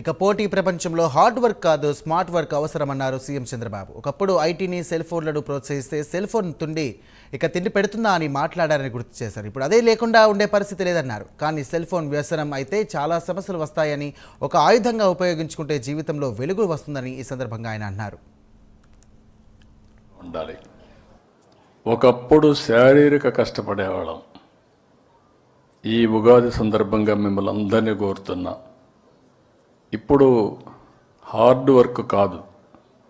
ఇక పోటీ ప్రపంచంలో హార్డ్ వర్క్ కాదు స్మార్ట్ వర్క్ అవసరమన్నారు సీఎం చంద్రబాబు. ఒకప్పుడు ఐటీని సెల్ ఫోన్లను ప్రోత్సహిస్తే సెల్ ఫోన్ తుండి ఇక తిండి పెడుతుందా అని మాట్లాడారని గుర్తు చేశారు. ఇప్పుడు అదే లేకుండా ఉండే పరిస్థితి లేదన్నారు. కానీ సెల్ ఫోన్ వ్యసనం అయితే చాలా సమస్యలు వస్తాయని ఒక ఆయుధంగా ఉపయోగించుకుంటే జీవితంలో వెలుగు వస్తుందని ఈ సందర్భంగా ఆయన అన్నారు. ఉండాలి. ఒకప్పుడు శారీరక కష్టపడేవాళ్ళం. ఈ ఉగాది సందర్భంగా మిమ్మల్ని అందరినీ కోరుతున్నా. ఇప్పుడు హార్డ్ వర్క్ కాదు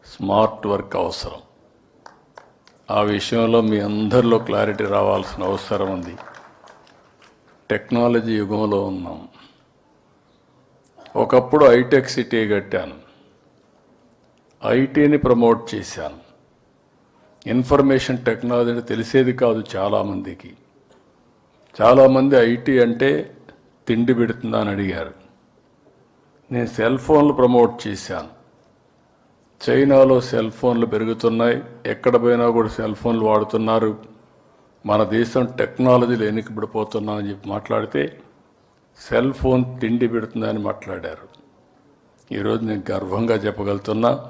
స్మార్ట్ వర్క్ అవసరం. ఆ విషయంలో మీ అందరిలో క్లారిటీ రావాల్సిన అవసరం ఉంది. టెక్నాలజీ యుగంలో ఉన్నాం. ఒకప్పుడు ఐటెక్ సిటీ కట్టాను. ఐటీని ప్రమోట్ చేశాను. ఇన్ఫర్మేషన్ టెక్నాలజీ తెలిసేది కాదు చాలామందికి. చాలామంది ఐటీ అంటే తిండి పెడుతుందా అని అడిగారు. నేను సెల్ ఫోన్లు ప్రమోట్ చేశాను. చైనాలో సెల్ ఫోన్లు పెరుగుతున్నాయి. ఎక్కడ పోయినా కూడా సెల్ ఫోన్లు వాడుతున్నారు. మన దేశం టెక్నాలజీలు వెనుకబడిపోతున్నా అని చెప్పి మాట్లాడితే సెల్ ఫోన్ తిండి పెడుతుందని మాట్లాడారు. ఈరోజు నేను గర్వంగా చెప్పగలుగుతున్నా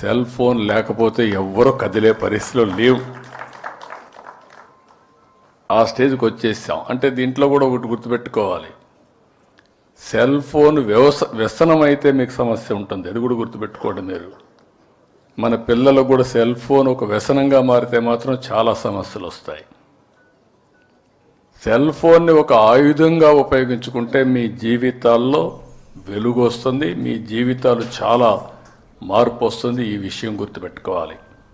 సెల్ ఫోన్ లేకపోతే ఎవ్వరూ కదిలే పరిస్థితిలో లేవు. ఆ స్టేజ్కి వచ్చేసాం. అంటే దీంట్లో కూడా ఒకటి గుర్తుపెట్టుకోవాలి. సెల్ ఫోన్ వ్యవస వ్యసనం అయితే మీకు సమస్య ఉంటుంది. అది కూడా గుర్తుపెట్టుకోండి మీరు. మన పిల్లలకు కూడా సెల్ ఫోన్ ఒక వ్యసనంగా మారితే మాత్రం చాలా సమస్యలు వస్తాయి. సెల్ ఫోన్ని ఒక ఆయుధంగా ఉపయోగించుకుంటే మీ జీవితాల్లో వెలుగు వస్తుంది మీ జీవితాలు చాలా మార్పు వస్తుంది. ఈ విషయం గుర్తుపెట్టుకోవాలి.